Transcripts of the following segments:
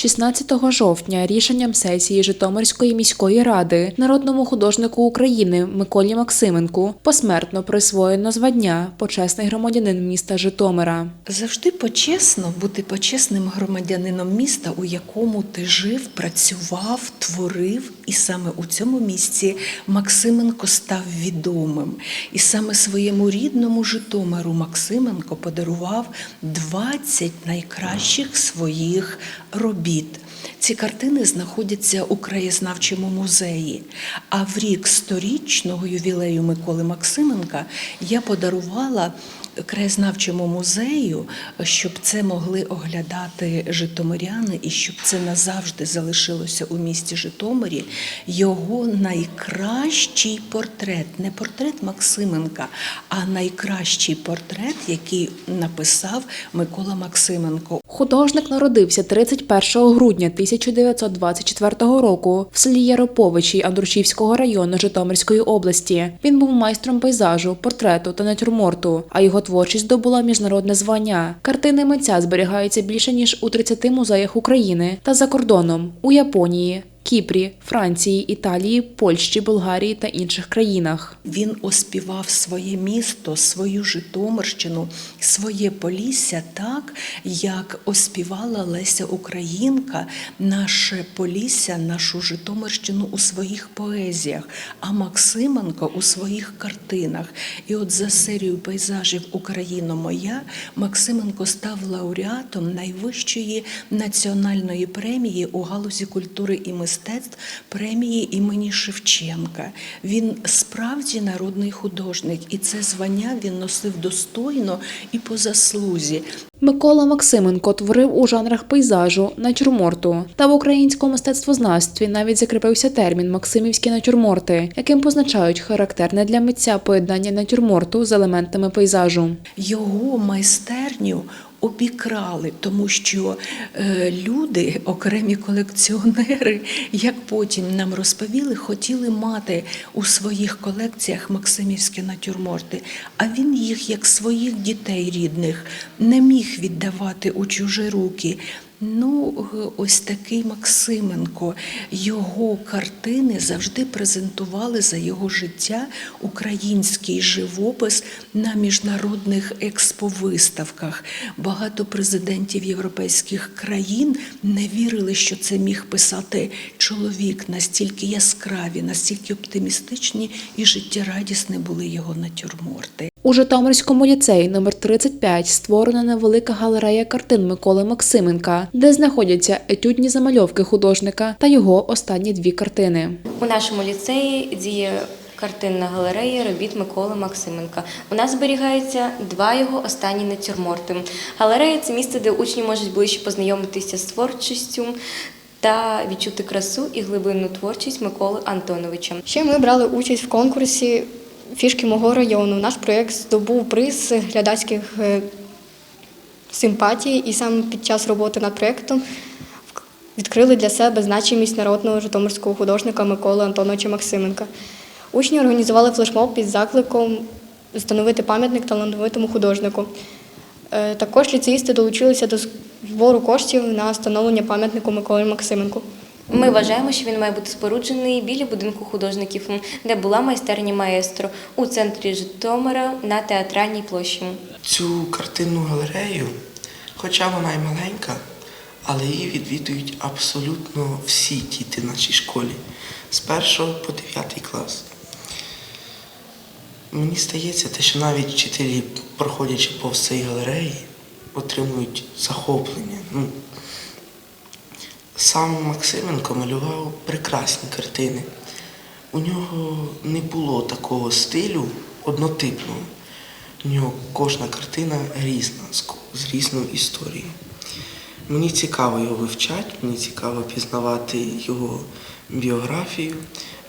16 жовтня рішенням сесії Житомирської міської ради народному художнику України Миколі Максименку посмертно присвоєно звання почесний громадянин міста Житомира. Завжди почесно бути почесним громадянином міста, у якому ти жив, працював, творив, і саме у цьому місці Максименко став відомим. І саме своєму рідному Житомиру Максименко подарував 20 найкращих своїх робіт. Ці картини знаходяться у краєзнавчому музеї. А в рік сторічного ювілею Миколи Максименка я подарувала краєзнавчому музею, щоб це могли оглядати житомиряни і щоб це назавжди залишилося у місті Житомирі. Його найкращий портрет, не портрет Максименка, а найкращий портрет, який написав Микола Максименко. Художник народився 31 грудня 1924 року в селі Яроповичі Андрушівського району Житомирської області. Він був майстром пейзажу, портрету та натюрморту, а його творчість здобула міжнародне звання. Картини митця зберігаються більше ніж у 30 музеях України та за кордоном у Японії. Кіпрі, Франції, Італії, Польщі, Болгарії та інших країнах. Він оспівав своє місто, свою Житомирщину, своє Полісся так, як оспівала Леся Українка, наше Полісся, нашу Житомирщину у своїх поезіях, а Максименко у своїх картинах. І от за серію пейзажів Україна моя Максименко став лауреатом найвищої національної премії у галузі культури і мистецтв премії імені Шевченка. Він справді народний художник, і це звання він носив достойно і по заслузі. Микола Максименко творив у жанрах пейзажу, натюрморту. Та в українському мистецтвознавстві навіть закріпився термін Максимівські натюрморти, яким позначають характерне для митця поєднання натюрморту з елементами пейзажу. Його майстерню обікрали, тому що е, люди, окремі колекціонери, як потім нам розповіли, хотіли мати у своїх колекціях максимівські натюрморти, а він їх, як своїх дітей рідних, не міг віддавати у чужі руки. Ну, е, ось такий Максименко. Його картини завжди презентували за його життя український живопис на міжнародних експовиставках. Багато президентів європейських країн не вірили, що це міг писати чоловік. Настільки яскраві, настільки оптимістичні і життєрадісні були його натюрморти. У Житомирському ліцеї номер 35 створена невелика галерея картин Миколи Максименка, де знаходяться етюдні замальовки художника та його останні дві картини. У нашому ліцеї діє картинна галерея робіт Миколи Максименка. У нас зберігаються два його останні натюрморти. Галерея це місце, де учні можуть ближче познайомитися з творчістю та відчути красу і глибинну творчість Миколи Антоновича. Ще ми брали участь в конкурсі фішки мого району. Наш проєкт здобув приз глядацьких е, симпатій, і саме під час роботи над проєктом відкрили для себе значимість народного житомирського художника Миколи Антоновича Максименка. Учні організували флешмоб під закликом встановити пам'ятник талановитому художнику. Е, Також ліцеїсти долучилися до збору коштів на встановлення пам'ятнику Миколі Максименку. Ми вважаємо, що він має бути споруджений біля будинку художників, де була майстерня маестро у центрі Житомира на театральній площі. Цю картинну галерею, хоча вона й маленька, але її відвідують абсолютно всі діти в нашій школі з першого по дев'ятий клас. Мені здається, те, що навіть вчителі, проходячи повз цієї галереї, отримують захоплення. Ну, сам Максименко малював прекрасні картини. У нього не було такого стилю однотипного. У нього кожна картина різна, з різною історією. Мені цікаво його вивчати, мені цікаво пізнавати його біографію,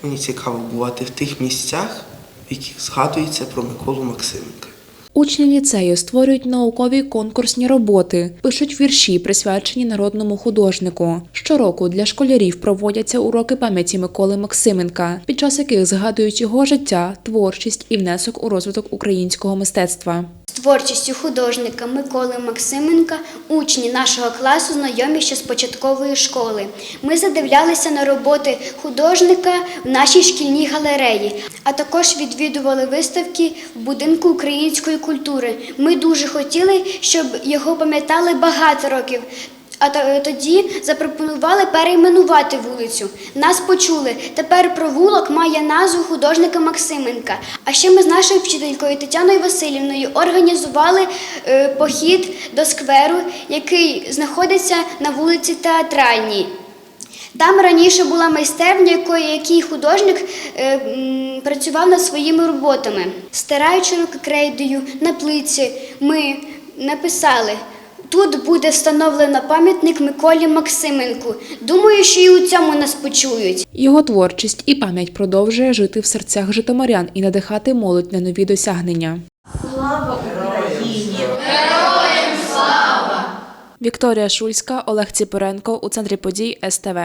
мені цікаво бувати в тих місцях, в яких згадується про Миколу Максименка. Учні ліцею створюють наукові конкурсні роботи, пишуть вірші, присвячені народному художнику. Щороку для школярів проводяться уроки пам'яті Миколи Максименка, під час яких згадують його життя, творчість і внесок у розвиток українського мистецтва. Творчістю художника Миколи Максименка учні нашого класу знайомі ще з початкової школи. Ми задивлялися на роботи художника в нашій шкільній галереї, а також відвідували виставки в будинку української культури. Ми дуже хотіли, щоб його пам'ятали багато років. А тоді запропонували перейменувати вулицю. Нас почули. Тепер провулок має назву художника Максименка. А ще ми з нашою вчителькою Тетяною Васильівною організували е, похід до скверу, який знаходиться на вулиці Театральній. Там раніше була майстерня, який художник е, м, працював над своїми роботами. Стираючи руки крейдою на плиці, ми написали. Тут буде встановлено пам'ятник Миколі Максименку. Думаю, що і у цьому нас почують. Його творчість і пам'ять продовжує жити в серцях житомирян і надихати молодь на нові досягнення. Слава Україні! Вікторія Шульська, Олег Ціпоренко у центрі подій СТВ.